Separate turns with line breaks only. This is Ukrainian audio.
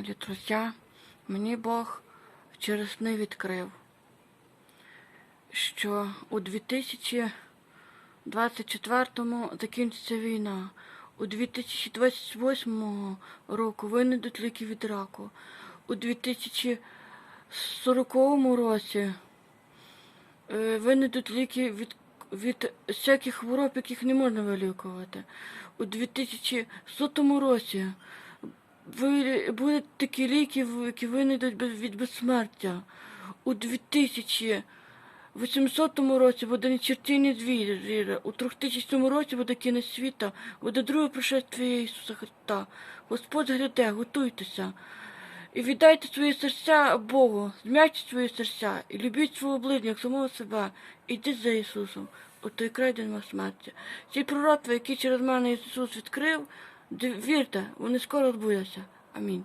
милі друзі, мені Бог через сни відкрив, що у 2024-му закінчиться війна. У 2028 року винайдуть ліки від раку. У 2040 році е, винайдуть ліки від, від всяких хвороб, яких не можна вилікувати. У 2100 році будуть такі ліки, які винайдуть від безсмертя. У 2800 році буде нечертійний звір, у 3000 році буде кінець світа, буде друге пришествие Ісуса Христа. Господь гляде, готуйтеся. І віддайте свої серця Богу, зм'ячте свої серця, і любіть свого ближнього, самого себе, і йдіть за Ісусом, у той край день смерті. Ці пророцтва, які через мене Ісус відкрив, вірте, вони скоро збудуться. Амінь.